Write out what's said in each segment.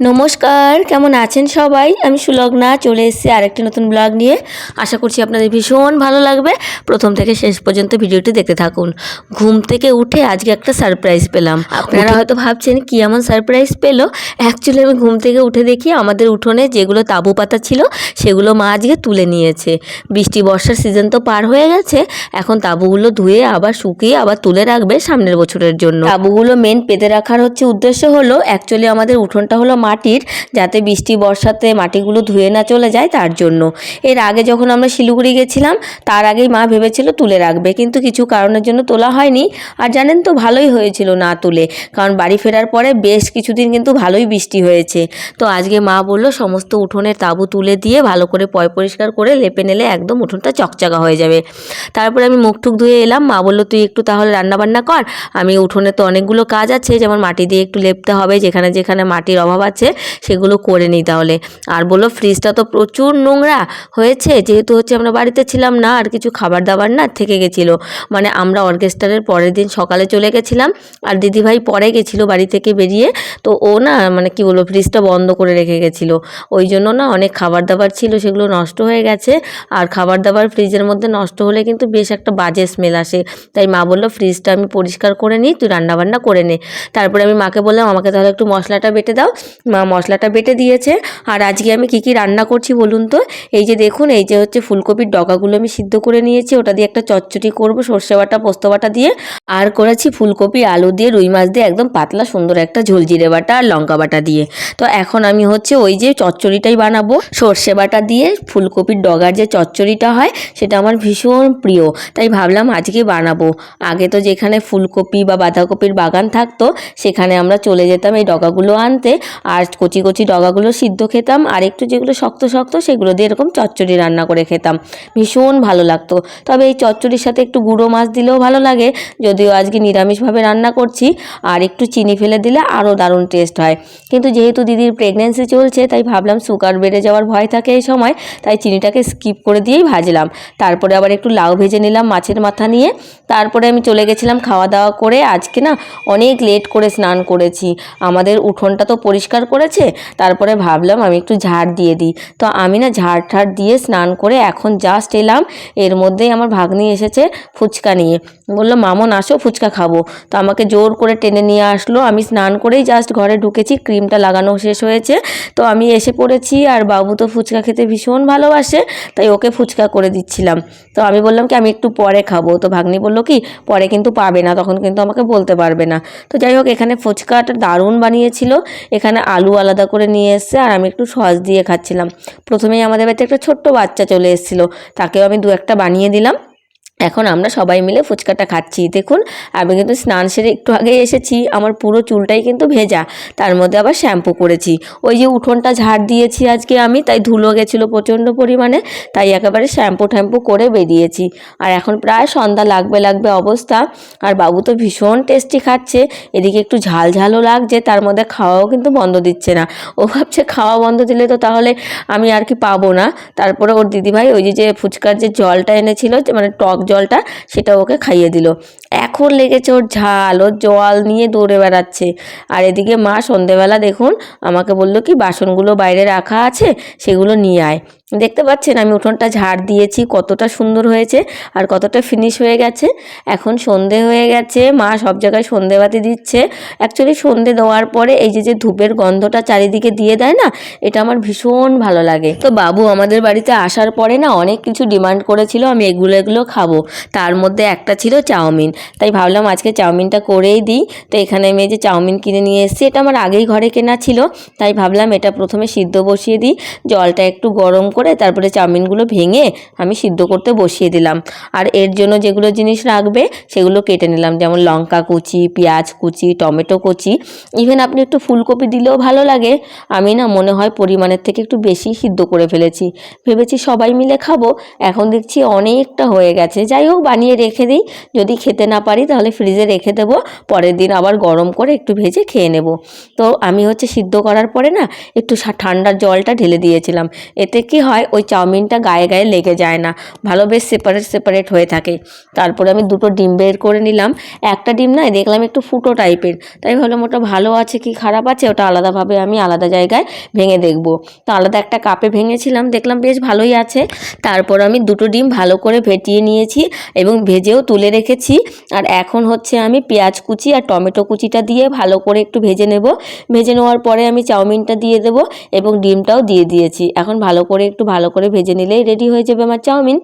নমস্কার কেমন আছেন সবাই? আমি সুলগ্না চলে এসেছি আরেকটি নতুন ব্লগ নিয়ে। আশা করছি আপনাদের ভীষণ ভালো লাগবে। প্রথম থেকে শেষ পর্যন্ত ভিডিওটি দেখতে থাকুন। ঘুম থেকে উঠে আজকে একটা সারপ্রাইজ পেলাম। আপনারা হয়তো ভাবছেন কি এমন সারপ্রাইজ পেল? অ্যাকচুয়ালি আমি ঘুম থেকে উঠে দেখি আমাদের উঠোনে যেগুলো তাঁবু পাতা ছিল সেগুলো মা আজকে তুলে নিয়েছে। বৃষ্টি বর্ষার সিজন তো পার হয়ে গেছে। এখন তাঁবুগুলো ধুয়ে আবার শুকিয়ে আবার তুলে রাখবে সামনের বছরের জন্য। তাঁবুগুলো মেন পেতে রাখার হচ্ছে উদ্দেশ্য হলো অ্যাকচুয়ালি আমাদের উঠোনটা হলো মাটির যাতে বৃষ্টি বর্ষাতে মাটিগুলো ধুয়ে না চলে যায় তার জন্য। এর আগে যখন আমরা শিলিগুড়ি গেছিলাম, তার আগেই মা ভেবেছিল তুলে রাখবে, কিন্তু কিছু কারণের জন্য তোলা হয়নি। আর জানেন তো, ভালোই হয়েছিল না তুলে, কারণ বাড়ি ফেরার পরে বেশ কিছুদিন কিন্তু ভালোই বৃষ্টি হয়েছে। তো আজকে মা বলল, সমস্ত উঠোনের তাঁবু তুলে দিয়ে ভালো করে পয় পরিষ্কার করে লেপে নিলে একদম উঠোনটা চকচকা হয়ে যাবে। তারপরে আমি মুখ টুক ধুয়ে এলাম, মা বলল, তুই একটু তাহলে রান্নাবান্না কর, আমি উঠোনে তো অনেকগুলো কাজ আছে, যেমন মাটি দিয়ে একটু লেপতে হবে, যেখানে যেখানে মাটির অভাব আছে, সেগুলো করে নিই তাহলে। আর বলল ফ্রিজটা তো প্রচুর নোংরা হয়েছে, যেহেতু হচ্ছে আমরা বাড়িতে ছিলাম না, আর কিছু খাবার দাবার না থেকে গেছিল। মানে আমরা অর্কেস্ট্রারের পরের দিন সকালে চলে গেছিলাম, আর দিদিভাই পরে গেছিল বাড়ি থেকে বেরিয়ে। তো ও না মানে কি বলব ফ্রিজটা বন্ধ করে রেখে গেছিল। ওই জন্য না অনেক খাবার দাবার ছিল, সেগুলো নষ্ট হয়ে গেছে। আর খাবার দাবার ফ্রিজের মধ্যে নষ্ট হলে কিন্তু বেশ একটা বাজে স্মেল আসে। তাই মা বলল ফ্রিজটা আমি পরিষ্কার করে নিই, তুই রান্নাবান্না করে নে। তারপরে আমি মাকে বললাম, আমাকে তাহলে একটু মশলাটা বেটে দাও। মা মশলাটা বেটে দিয়েছে। আর আজকে আমি কি কি রান্না করছি বলুন তো? এই যে দেখুন, এই যে হচ্ছে ফুলকপির ডগাগুলো আমি সিদ্ধ করে নিয়েছি। ওটা দিয়ে একটা চচ্চড়ি করব, সর্ষে বাটা, পোস্ত বাটা দিয়ে। আর করেছি ফুলকপি, আলু দিয়ে, রুই মাছ দিয়ে একদম পাতলা সুন্দর একটা ঝোল জিরে বাটা আর লঙ্কা বাটা দিয়ে। তো এখন আমি হচ্ছে ওই যে চচ্চড়িটাই বানাবো। সর্ষে বাটা দিয়ে ফুলকপির ডগার যে চচ্চড়িটা হয়, সেটা আমার ভীষণ প্রিয়। তাই ভাবলাম আজকে বানাবো। আগে তো যেখানে ফুলকপি বা বাঁধাকপির বাগান থাকতো, সেখানে আমরা চলে যেতাম এই ডগাগুলো আনতে। আর কচি কচি ডগাগুলো সিদ্ধ খেতাম, আর একটু যেগুলো শক্ত শক্ত সেগুলো দিয়ে এরকম চচ্চড়ি রান্না করে খেতাম। ভীষণ ভালো লাগতো। তবে এই চচ্চড়ির সাথে একটু গুঁড়ো মাছ দিলেও ভালো লাগে, যদিও আজকে নিরামিষভাবে রান্না করছি, আর একটু চিনি ফেলে দিলে আরও দারুণ টেস্ট হয়। কিন্তু যেহেতু দিদির প্রেগনেন্সি চলছে, তাই ভাবলাম সুগার বেড়ে যাওয়ার ভয় থাকে এই সময়, তাই চিনিটাকে স্কিপ করে দিয়েই ভাজলাম। তারপরে আবার একটু লাউ ভেজে নিলাম মাছের মাথা নিয়ে। তারপরে আমি চলে গেছিলাম খাওয়া দাওয়া করে, আজকে না অনেক লেট করে স্নান করেছি। আমাদের উঠোনটা তো পরিষ্কার করেছে, তারপরে ভাবলাম আমি একটু ঝাড় দিয়ে দিই। তো আমি না ঝাড় ঠাড় দিয়ে স্নান করে এখন জাস্ট এলাম। এর মধ্যেই আমার ভাগ্নি এসেছে ফুচকা নিয়ে। বলল, মামন, আসো, ফুচকা খাব। তো আমাকে জোর করে টেনে নিয়ে আসলো। আমি স্নান করেই জাস্ট ঘরে ঢুকেছি, ক্রিমটা লাগানো শেষ হয়েছে। তো আমি এসে পড়েছি, আর বাবু তো ফুচকা খেতে ভীষণ ভালোবাসে, তাই ওকে ফুচকা করে দিচ্ছিলাম। তো আমি বললাম কি, আমি একটু পরে খাব। তো ভাগ্নি বলল কি, পরে কিন্তু পাবে না, তখন কিন্তু আমাকে বলতে পারবে না। তো যাই হোক, এখানে ফুচকাটা দারুণ বানিয়েছিল। এখানে আলু আলাদা করে নিয়ে এসছে, আর আমি একটু সস দিয়ে খাচ্ছিলাম। প্রথমেই আমাদের বাড়িতে একটা ছোট্ট বাচ্চা চলে এসেছিল, তাকেও আমি দু একটা বানিয়ে দিলাম। এখন আমরা সবাই মিলে ফুচকাটা খাচ্ছি। দেখুন, আমি কিন্তু স্নান সেরে একটু আগে এসেছি। আমার পুরো চুলটাই কিন্তু ভেজা। তার মধ্যে আবার শ্যাম্পু করেছি। ওই যে উঠোনটা ঝাড় দিয়েছি আজকে আমি, তাই ধুলো গেছিল প্রচণ্ড পরিমাণে। তাই একেবারে শ্যাম্পু ট্যাম্পু করে বেরিয়েছি। আর এখন প্রায় সন্ধ্যা লাগবে লাগবে অবস্থা। আর বাবু তো ভীষণ টেস্টি খাচ্ছে। এদিকে একটু ঝাল ঝালও লাগছে, তার মধ্যে খাওয়াও কিন্তু বন্ধ দিচ্ছে না। ও ভাবছে খাওয়া বন্ধ দিলে তো তাহলে আমি আর কি পাবো না। তারপরে ওর দিদিভাই ওই যে ফুচকার যে জলটা এনেছিল মানে টক জলটা সেটা ওকে খাইয়ে দিল। এখন লেগেছে ওর ঝাল, ওর জল নিয়ে দৌড়ে বেড়াচ্ছে। আর এদিকে মা সন্ধেবেলা দেখুন আমাকে বলল কি, বাসনগুলো বাইরে রাখা আছে, সেগুলো নিয়ে আয়। দেখতে পাচ্ছেন আমি উঠোনটা ঝাড় দিয়েছি, কতটা সুন্দর হয়েছে আর কতটা ফিনিশ হয়ে গেছে। এখন সন্ধে হয়ে গেছে, মা সব জায়গায় সন্ধেবাতি দিচ্ছে। অ্যাকচুয়ালি সন্ধে দেওয়ার পরে এই যে যে ধূপের গন্ধটা চারিদিকে দিয়ে দেয় না, এটা আমার ভীষণ ভালো লাগে। তো বাবু আমাদের বাড়িতে আসার পরে না অনেক কিছু ডিমান্ড করেছিল, আমি এগুলো এগুলো খাব। তার মধ্যে একটা ছিল চাউমিন। তাই ভাবলাম আজকে চাউমিনটা করেই দিই। তো এখানে আমি এই যে চাউমিন কিনে নিয়ে এসেছি, এটা আমার আগেই ঘরে কেনা ছিল। তাই ভাবলাম এটা প্রথমে সিদ্ধ বসিয়ে দিই। জলটা একটু গরম করে তারপরে চাউমিনগুলো ভেঙে আমি সিদ্ধ করতে বসিয়ে দিলাম। আর এর জন্য যেগুলো জিনিস রাখবে সেগুলো কেটে নিলাম। যেমন লঙ্কা কুচি, পেঁয়াজ কুচি, টমেটো কুচি। ইভেন আপনি একটু ফুলকপি দিলেও ভালো লাগে। আমি না মনে হয় পরিমাণের থেকে একটু বেশি সিদ্ধ করে ফেলেছি। ভেবেছি সবাই মিলে খাব। এখন দেখছি অনেকটা হয়ে গেছে। যাই হোক, বানিয়ে রেখে দিই। যদি খেতে না পারি তাহলে ফ্রিজে রেখে দেবো। পরের দিন আবার গরম করে একটু ভেজে খেয়ে নেব। তো আমি হচ্ছে সিদ্ধ করার পরে না একটু ঠান্ডার জলটা ঢেলে দিয়েছিলাম। এতে কি হয়, ওই চাউমিনটা গায়ে গায়ে লেগে যায় না। ভালো বেশ সেপারেট সেপারেট হয়ে থাকে। তারপরে আমি দুটো ডিম বের করে নিলাম। একটা ডিম না দেখলাম একটু ফুটো টাইপের। তাই ভাবলাম ওটা ভালো আছে কি খারাপ আছে, ওটা আলাদাভাবে আমি আলাদা জায়গায় ভেঙে দেখব। তো আলাদা একটা কাপে ভেঙেছিলাম, দেখলাম বেশ ভালোই আছে। তারপর আমি দুটো ডিম ভালো করে ফেটিয়ে নিয়েছি এবং ভেজেও তুলে রেখেছি। আর এখন হচ্ছে আমি পেঁয়াজ কুচি আর টমেটো কুচিটা দিয়ে ভালো করে একটু ভেজে নেব। ভেজে নেওয়ার পরে আমি চাউমিনটা দিয়ে দেব এবং ডিমটাও দিয়ে দিয়েছি। এখন ভালো করে একটু ভালো করে ভেজে নিলেই রেডি হয়ে যাবে আমার চাউমিন।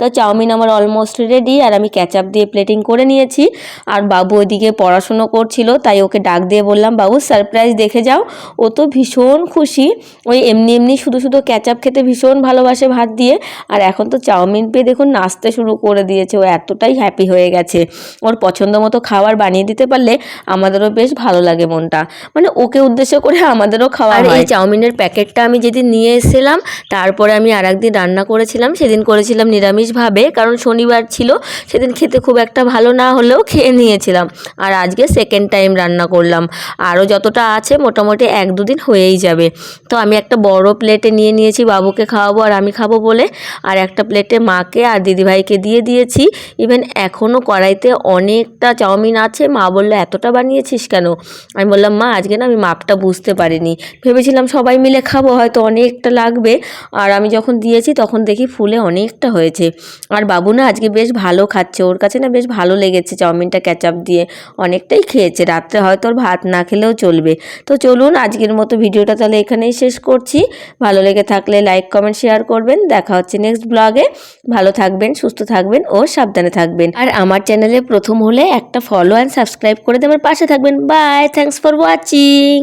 তো চাউমিন আমার অলমোস্ট রেডি আর আমি ক্যাচাপ দিয়ে প্লেটিং করে নিয়েছি। আর বাবু ওইদিকে পড়াশুনো করছিল তাই ওকে ডাক দিয়ে বললাম বাবু সারপ্রাইজ দেখে যাও ও তো ভীষণ খুশি। ওই এমনি এমনি শুধু শুধু ক্যাচাপ খেতে ভীষণ ভালোবাসে ভাত দিয়ে। আর এখন তো চাউমিন পেয়ে দেখুন নাচতে শুরু করে দিয়েছে ও এতটাই হ্যাপি হয়ে গেছে। ওর পছন্দ মতো খাবার বানিয়ে দিতে পারলে আমাদেরও বেশ ভালো লাগে মনটা। মানে ওকে উদ্দেশ্য করে আমাদেরও খাওয়া এই চাউমিনের প্যাকেটটা আমি যেদিন নিয়ে এসেছিলাম তারপরে আমি আর একদিন রান্না করেছিলাম, সেদিন করেছিলাম নিরামিষভাবে, কারণ শনিবার ছিল, সেদিন খেতে খুব একটা ভালো না হলেও খেয়ে নিয়েছিলাম। আর আজকে সেকেন্ড টাইম রান্না করলাম। আরও যতটা আছে মোটামুটি এক দুদিন হয়েই যাবে। তো আমি একটা বড় প্লেটে নিয়ে নিয়েছি, বাবুকে খাওয়াবো আর আমি খাব বলে। আর একটা প্লেটে মাকে আর দিদিভাইকে দিয়ে দিয়েছি। ইভেন এখনও কড়াইতে অনেকটা চাউমিন আছে। মা বলল, এতটা বানিয়েছিস কেন? আমি বললাম, মা, আজকে না আমি মাপটা বুঝতে পারিনি। ভেবেছিলাম সবাই মিলে খাব, হয়তো অনেকটা লাগবে। আর আমি যখন দিয়েছি তখন দেখি ফুলে অনেকটা হয়েছে। আর বাবু না আজকে বেশ ভালো খাচ্ছে। ওর কাছে না বেশ ভালো লেগেছে চাউমিনটা ক্যাচাপ দিয়ে। অনেকটাই খেয়েছে। রাত্রে হয়তো ওর ভাত না খেলেও চলবে। তো চলুন আজকের মতো ভিডিওটা তাহলে এখানেই শেষ করছি। ভালো লেগে থাকলে লাইক, কমেন্ট, শেয়ার করবেন। দেখা হচ্ছে নেক্সট ব্লগে। ভালো থাকবেন, সুস্থ থাকবেন ও সাবধানে থাকবেন। আর আমার চ্যানেলে প্রথম হলে একটা ফলো অ্যান্ড সাবস্ক্রাইব করে দেওয়ার পাশে থাকবেন। By thanks for watching